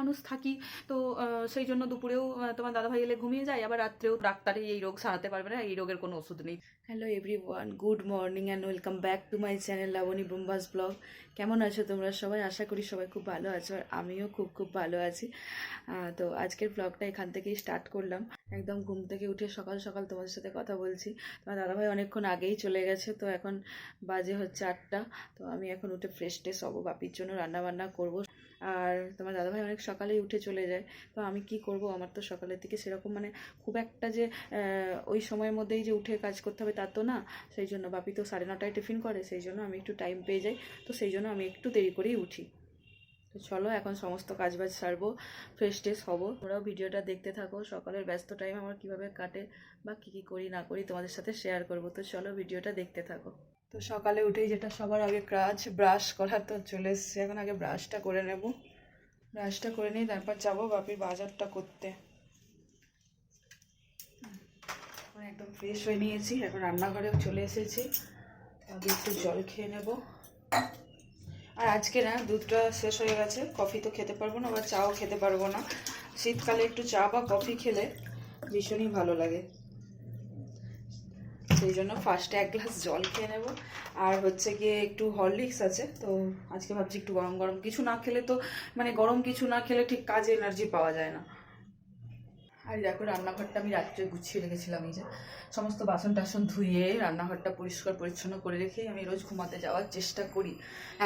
মানুষ থাকি, তো সেই জন্য দুপুরেও তোমার দাদাভাই এলে ঘুমিয়ে যায়, আবার রাত্রেও ডাক্তারে এই রোগ সারাতে পারবে না, এই রোগের কোনো ওষুধ নেই। Hello everyone good morning and welcome back to my channel Labani বুম্বাস blog কেমন আছো তোমরা সবাই? আশা করি সবাই খুব ভালো আছো আর আমিও খুব খুব ভালো আছি। তো আজকের ব্লগটা এখান থেকেই স্টার্ট করলাম। একদম ঘুম থেকে উঠে সকাল সকাল তোমাদের সাথে কথা বলছি। তোমার দাদাভাই অনেকক্ষণ আগেই চলে গেছে, তো এখন বাজে হচ্ছে আটটা। তো আমি এখন উঠে ফ্রেশ ট্রেশ হব, বাপির জন্য রান্না বান্না করব। আর তোমার দাদাভাই অনেক সকালেই উঠে চলে যায়। তো আমি কি করব? আমার তো সকালের দিকে সেরকম মানে খুব একটা যে ওই সময়ের মধ্যেই যে উঠে কাজ করতে হবে তা তো না। সেই জন্য বাপি তো সাড়ে নটায় টিফিন করে, সেই জন্য আমি একটু টাইম পেয়ে যাই। তো সেই জন্য আমি একটু দেরি করেই উঠি। তো চলো এখন সমস্ত কাজবাজ সারবো ফ্রেশ ট্রেশ হব। তোমরাও ভিডিওটা দেখতে থাকো। সকালের ব্যস্ত টাইম আমার কীভাবে কাটে বা কী কী করি না করি তোমাদের সাথে শেয়ার করব। তো চলো ভিডিওটা দেখতে থাকো। তো সকালে উঠেই যেটা সবার আগে কাজ ব্রাশ করার তো চলে এসছে। এখন আগে ব্রাশটা করে নেব। ব্রাশটা করে নিই তারপর যাব বাপির বাজারটা করতে। একদম ফ্রেশ হয়ে নিয়েছি, এখন রান্নাঘরেও চলে এসেছি। আগে একটু জল খেয়ে নেব। আর আজকে না, দুধটা শেষ হয়ে গেছে কফি তো খেতে পারব না বা চাও খেতে পারব না। শীতকালে একটু চা বা কফি খেলে ভীষণই ভালো লাগে। সেই জন্য ফার্স্টে এক গ্লাস জল খেয়ে নেব। আর হচ্ছে গিয়ে একটু হরলিক্স আছে, তো আজকে ভাবছি একটু গরম গরম কিছু না খেলে তো মানে গরম কিছু না খেলে ঠিক কাজে এনার্জি পাওয়া যায় না। আর দেখো রান্নাঘরটা আমি রাত্রে গুছিয়ে রেখেছিলাম, এই যে সমস্ত বাসন টাসন ধুয়ে রান্নাঘরটা পরিষ্কার পরিচ্ছন্ন করে রেখে আমি রোজ ঘুমাতে যাওয়ার চেষ্টা করি।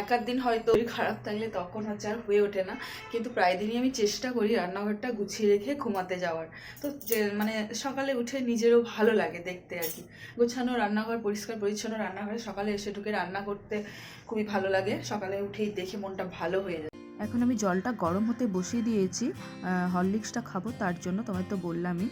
এক আধ দিন হয়তো খারাপ থাকলে তখন হচ্ছে আর হয়ে ওঠে না, কিন্তু প্রায় দিনই আমি চেষ্টা করি রান্নাঘরটা গুছিয়ে রেখে ঘুমাতে যাওয়ার। তো যে মানে সকালে উঠে নিজেরও ভালো লাগে দেখতে আর কি। গোছানো রান্নাঘর, পরিষ্কার পরিচ্ছন্ন রান্নাঘরে সকালে এসে ঢুকে রান্না করতে খুবই ভালো লাগে। সকালে উঠেই দেখে মনটা ভালো হয়ে যায়। এখন আমি জলটা গরম হতে বসিয়ে দিয়েছি হরলিক্সটা খাব তার জন্য তোমায় তো বললামই।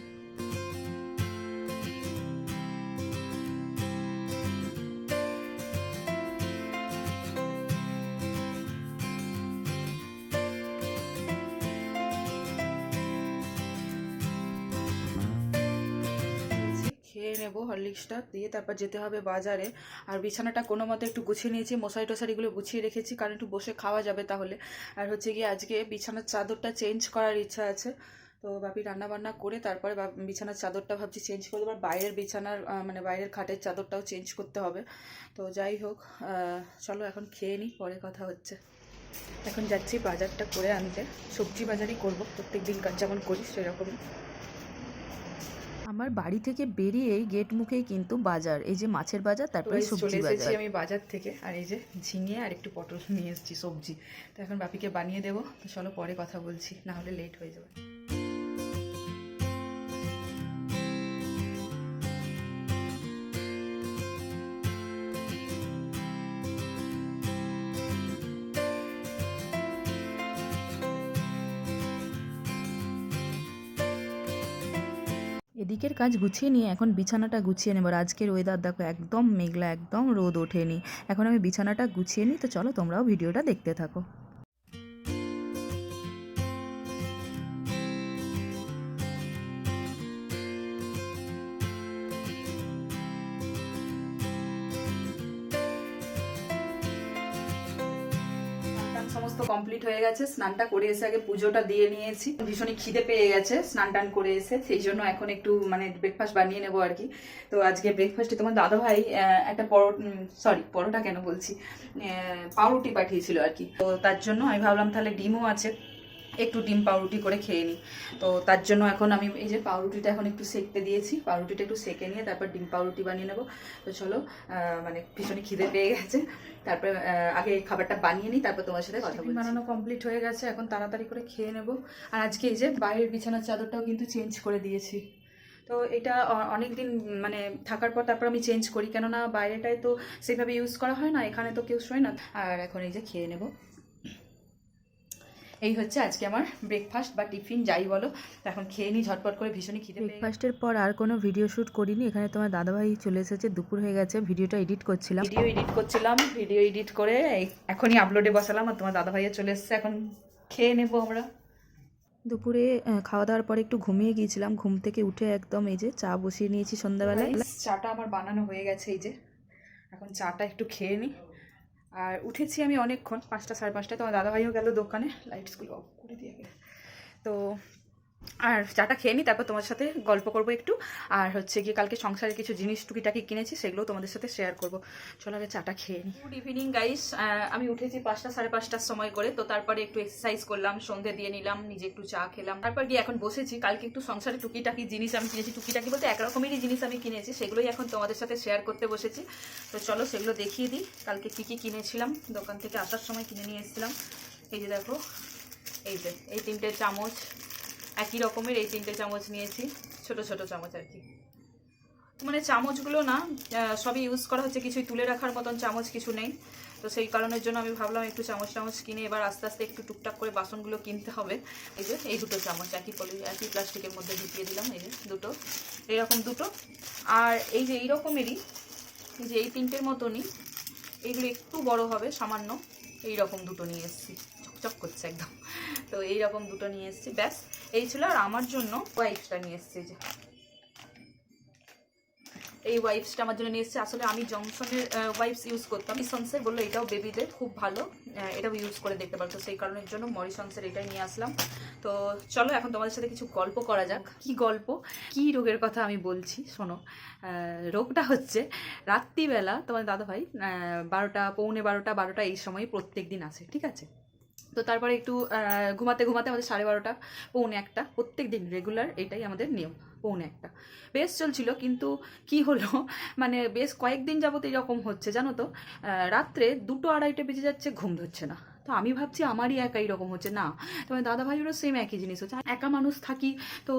নেব হরলিক্সটা দিয়ে তারপর যেতে হবে বাজারে। আর বিছানাটা কোনো মতে একটু গুছিয়ে নিয়েছি, মশারি টশারিগুলো গুছিয়ে রেখেছি, কারণ একটু বসে খাওয়া যাবে তাহলে। আর হচ্ছে গিয়ে আজকে বিছানার চাদরটা চেঞ্জ করার ইচ্ছা আছে। তো বাপি রান্না বান্না করে তারপরে বিছানার চাদরটা ভাবছি চেঞ্জ করে দেবো বাইরের বিছানার মানে বাইরের খাটের চাদরটাও চেঞ্জ করতে হবে। তো যাই হোক চলো এখন খেয়ে নিই পরে কথা হচ্ছে। এখন যাচ্ছি বাজারটা করে আনতে। সবজি বাজারই করব প্রত্যেক দিন যেমন করি সেরকমই। আমার বাড়ি থেকে বেরিয়েই গেট মুখেই কিন্তু বাজার। এই যে মাছের বাজার তারপরে সবজি বাজার। আমি বাজার থেকে। আর এই যে ঝিঙে আর একটু পটল নিয়ে এসেছি সবজি। তো এখন বাপিকে বানিয়ে দেবো। তো চলো পরে কথা বলছি না হলে লেট হয়ে যাবে। এদিকের কাজ গুছিয়ে নিয়ে এখন বিছানাটা গুছিয়ে নেবার আজকের ওয়েদার দেখো একদম মেঘলা, একদম রোদ ওঠেনি। এখন আমি বিছানাটা গুছিয়ে নিই, তো চলো তোমরাও ভিডিওটা দেখতে থাকো। কমপ্লিট হয়ে গেছে, স্নানটা করে এসে আগে পুজোটা দিয়ে নিয়েছি। ভীষণই খিদে পেয়ে গেছে স্নান টান করে এসে, সেই জন্য এখন একটু মানে ব্রেকফাস্ট বানিয়ে নেব আর কি। তো আজকে ব্রেকফাস্টে তোমার দাদাভাই একটা পরোটা সরি পরোটা কেন বলছি পাউরুটি পাঠিয়েছিল আর কি। তো তার জন্য আমি ভাবলাম তাহলে ডিমও আছে। একটু ডিম পাউরুটি করে খেয়ে নিই। তো তার জন্য এখন আমি এই যে পাউরুটিটা এখন একটু সেকতে দিয়েছি। পাউরুটিটা একটু সেকে নিয়ে তারপর ডিম পাউরুটি বানিয়ে নেব। তো চলো মানে ভীষণই খিদে পেয়ে গেছে। তারপরে আগে এই খাবারটা বানিয়ে নিই তারপর তোমার সাথে কথা বলছি। বানানো কমপ্লিট হয়ে গেছে এখন তাড়াতাড়ি করে খেয়ে নেব। আর আজকে এই যে বাইরের বিছানার চাদরটাও কিন্তু চেঞ্জ করে দিয়েছি। তো এটা অনেক দিন মানে থাকার পর তারপর আমি চেঞ্জ করি। কেননা বাইরেটায় তো সেভাবে ইউজ করা হয় না এখানে তো কেউ শোয় না। আর এখন এই যে খেয়ে নেব। এই হচ্ছে আজকে আমার ব্রেকফাস্ট বা টিফিন যাই বলো। এখন খেয়ে নিই ঝটপট করে ভীষণই খিদে গেছে। ব্রেকফাস্টের পর আর কোনো ভিডিও শ্যুট করিনি। এখানে তোমার দাদাভাই চলে এসেছে দুপুর হয়ে গেছে ভিডিওটা এডিট করছিলাম। ভিডিও এডিট করছিলাম ভিডিও এডিট করে এখনই আপলোডে বসালাম আর তোমার দাদা ভাইয়া চলে এসছে। এখন খেয়ে নেব আমরা। দুপুরে খাওয়া দাওয়ার পরে একটু ঘুমিয়ে গিয়েছিলাম। ঘুম থেকে উঠে একদম এই যে চা বসিয়ে নিয়েছি সন্ধ্যাবেলায়। চাটা আমার বানানো হয়ে গেছে এই যে। এখন চাটা একটু খেয়ে নিই। আর উঠেছি আমি অনেকক্ষণ, পাঁচটা সাড়ে পাঁচটায়। তোমার দাদাভাইও গেল দোকানে লাইটসগুলো অফ করে দিয়ে তো আর চাটা খেয়ে নিই তারপর তোমার সাথে গল্প করব একটু। আর হচ্ছে গিয়ে কালকে সংসারের কিছু জিনিস টুকিটাকি কিনেছি সেগুলো তোমাদের সাথে শেয়ার করব। চলো আগে চাটা খেয়ে নিই গুড ইভিনিং গাইস আমি উঠেছি পাঁচটা সাড়ে পাঁচটার সময় করে, তো তারপরে একটু এক্সারসাইজ করলাম, সন্ধে দিয়ে নিলাম, নিজে একটু চা খেলাম। তারপর গিয়ে এখন বসেছি, কালকে একটু সংসারে টুকিটাকি জিনিস আমি কিনেছি, টুকিটাকি বলতে একরকমেরই জিনিস আমি কিনেছি, সেগুলোই এখন তোমাদের সাথে শেয়ার করতে বসেছি। তো চলো সেগুলো দেখিয়ে দিই, কালকে কী কী কিনেছিলাম, দোকান থেকে আসার সময় কিনে নিয়ে এসেছিলাম। এই যে দেখো, এই যে, এই তিনটে চামচ একই রকমের এই তিনটে চামচ নিয়েছি, ছোট ছোট চামচ আর কি। মানে চামচগুলো না সবই ইউজ করা হচ্ছে, কিছুই তুলে রাখার মতন চামচ কিছু নেই। তো সেই কারণের জন্য আমি ভাবলাম একটু চামচ চামচ কিনে এবার আস্তে আস্তে একটু টুকটাক করে বাসনগুলো কিনতে হবে। এই যে, এই দুটো চামচ, একই পলি, একই প্লাস্টিকের মধ্যে ঢুকিয়ে দিলাম, এই যে দুটো। এইরকম দুটো। আর এই যে এই রকমেরই এই যে, এই তিনটের মতনই এইগুলো একটু বড় হবে, সামান্য এই রকম দুটো নিয়ে এসেছি। চকচক করছে একদম। তো এই রকম দুটো নিয়ে এসেছি ব্যাস। এই ছিল আর আমার জন্য ওয়াইফসটা নিয়ে এসেছি যে। এই ওয়াইপসটা আমার জন্য নিয়ে এসেছে। আসলে আমি জনসনের ওয়াইপস ইউজ করতাম। মরিসন্সের বলল এটাও বেবিদের খুব ভালো। এটাও ইউজ করে দেখতে পারতো সেই কারণের জন্য মরিসন্সের এটাই নিয়ে আসলাম। তো চলো এখন তোমাদের সাথে কিছু গল্প করা যাক। কি গল্প? কি রোগের কথা আমি বলছি? শোনো রোগটা হচ্ছে রাত্রিবেলা তোমার দাদাভাই আহ, বারোটা পৌনে বারোটা বারোটা এই সময় প্রত্যেক দিন আসে ঠিক আছে? তো তারপরে একটু ঘুমাতে ঘুমাতে আমাদের সাড়ে বারোটা, পৌনে একটা প্রত্যেক দিন রেগুলার এটাই আমাদের নিয়ম, পৌনে একটা। বেশ চলছিল, কিন্তু কি হলো মানে বেশ কয়েকদিন যাবত এরকম হচ্ছে, জানো তো? রাত্রে দুটো আড়াইটে বেজে যাচ্ছে, ঘুম ধরছে না। তো আমি ভাবছি আমারই একা এরকম হচ্ছে, না, তোমার দাদা ভাইয়েরও সেম একই জিনিস হচ্ছে একা মানুষ থাকি, তো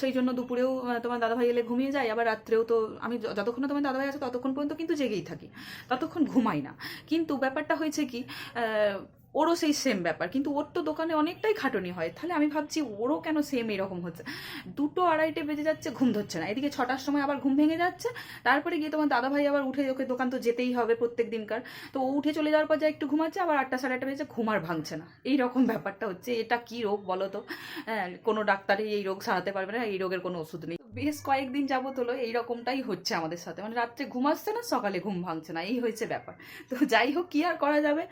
সেই জন্য দুপুরেও তোমার দাদা ভাই এলে ঘুমিয়ে যায়, আবার রাত্রেও তো আমি যতক্ষণ তোমার দাদা ভাই আছে, ততক্ষণ পর্যন্ত কিন্তু জেগেই থাকি, ততক্ষণ ঘুমাই না। কিন্তু ব্যাপারটা হয়েছে কি ওরও সেই সেম ব্যাপার। কিন্তু ওর তো দোকানে অনেকটাই খাটনি হয়। তাহলে আমি ভাবছি ওরও কেন সেম এরকম হচ্ছে? দুটো আড়াইটে বেজে যাচ্ছে, ঘুম ধরছে না। এদিকে ছটার সময় আবার ঘুম ভেঙে যাচ্ছে। তারপরে গিয়ে তোমার দাদা ভাই আবার উঠে, ওকে দোকান তো যেতেই হবে প্রত্যেক দিনকার। তো ও উঠে চলে যাওয়ার পর যা একটু ঘুমাচ্ছে, আবার আটটা সাড়ে আটটা বেজে ঘুম আর ভাঙছে না। এই রকম ব্যাপারটা হচ্ছে। এটা কি রোগ বলো তো? হ্যাঁ কোনো ডাক্তারই এই রোগ সারাতে পারবে না। এই রোগের কোনো ওষুধ নেই। বেশ কয়েকদিন যাবত হলো, এই রকমটাই হচ্ছে আমাদের সাথে। মানে রাত্রে ঘুম আসছে না, সকালে ঘুম ভাঙছে না। এই হয়েছে ব্যাপার। তো যাই হোক, কি আর করা যাবে?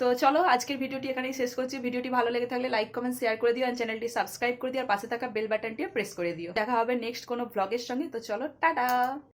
তো চলো আজকের ভিডিওটি এখানেই শেষ করছি। ভিডিওটি ভালো লেগে থাকলে লাইক কমেন্ট শেয়ার করে দিও আর চ্যানেলটি সাবস্ক্রাইব করে দিও, আর পাশে থাকা বেল বাটনটিও প্রেস করে দিও। দেখা হবে নেক্সট কোনো ব্লগের সঙ্গে। তো চলো, টাটা!